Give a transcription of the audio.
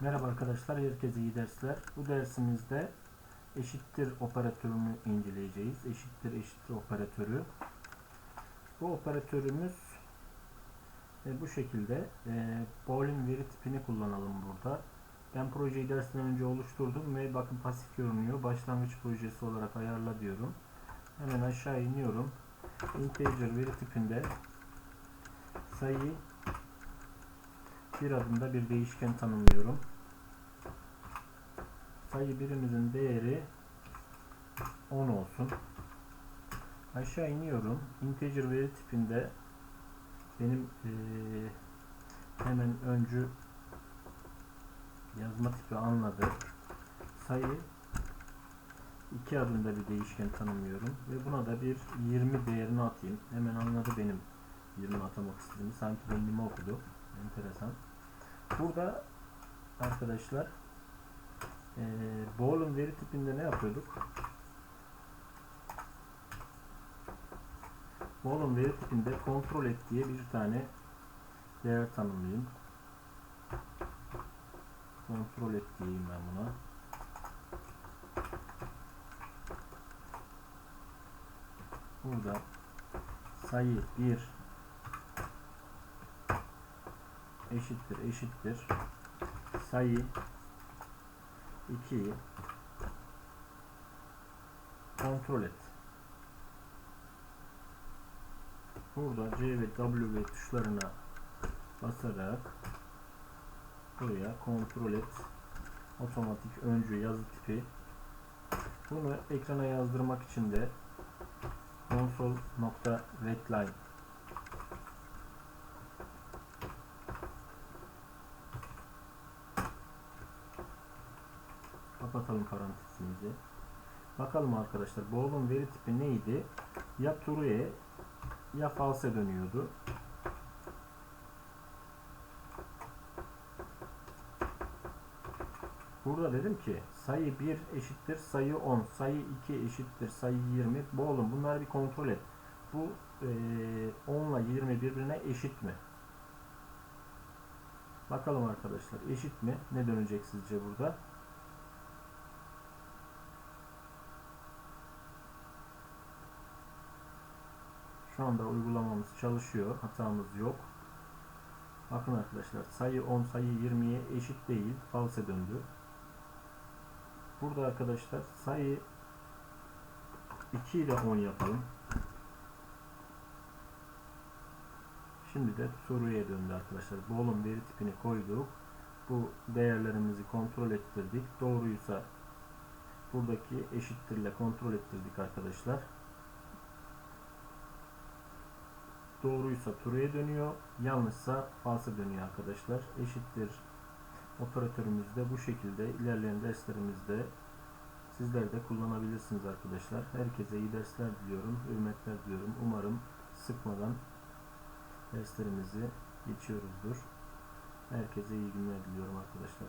Merhaba arkadaşlar, herkese iyi dersler. Bu dersimizde eşittir operatörünü inceleyeceğiz. Eşittir eşittir operatörü. Bu operatörümüz e, bu şekilde. E, Boolean veri tipini kullanalım burada. Ben projeyi dersten önce oluşturdum ve bakın pasif görünüyor. Başlangıç projesi olarak ayarla diyorum. Hemen aşağı iniyorum. Integer veri tipinde sayı bir adımda bir değişken tanımlıyorum. Sayı birimizin değeri 10 olsun. Aşağı iniyorum. Integer veri tipinde benim eee, hemen öncü yazma tipi anladı. Sayı iki adımda bir değişken tanımlıyorum ve buna da bir 20 değerini atayım. Hemen anladı benim 20 atamak istediğimi. Sanki beynimi okudu. Enteresan. Burada arkadaşlar eee Boolean veri tipinde ne yapıyorduk? Boolean veri tipinde kontrol et diye bir tane değer tanımlayayım. Kontrol et diyeyim ben buna. Burada sayı 1 eşittir eşittir. Sayı 2'yi kontrol et. Burada C ve W tuşlarına basarak buraya kontrol et. Otomatik öncü yazı tipi. Bunu ekrana yazdırmak için de console.readline Kapatalım parantezimizi. Bakalım arkadaşlar. Boolean veri tipi neydi? Ya true'ye ya false dönüyordu. Burada dedim ki sayı 1 eşittir sayı 10, sayı 2 eşittir sayı 20. Boolean bunları bir kontrol et. Bu e, 10 ile 20 birbirine eşit mi? Bakalım arkadaşlar eşit mi? Ne dönecek sizce burada? Şu anda uygulamamız çalışıyor. Hatamız yok. Bakın arkadaşlar sayı 10 sayı 20'ye eşit değil. False döndü. Burada arkadaşlar sayı 2 ile 10 yapalım. Şimdi de soruya döndü arkadaşlar. Boolean veri tipini koyduk. Bu değerlerimizi kontrol ettirdik. Doğruysa buradaki eşittirle kontrol ettirdik arkadaşlar. Doğruysa true'ye dönüyor. Yanlışsa false dönüyor arkadaşlar. Eşittir operatörümüz de bu şekilde ilerleyen derslerimizde sizler de kullanabilirsiniz arkadaşlar. Herkese iyi dersler diliyorum. Hürmetler diliyorum. Umarım sıkmadan derslerimizi geçiyoruzdur. Herkese iyi günler diliyorum arkadaşlar.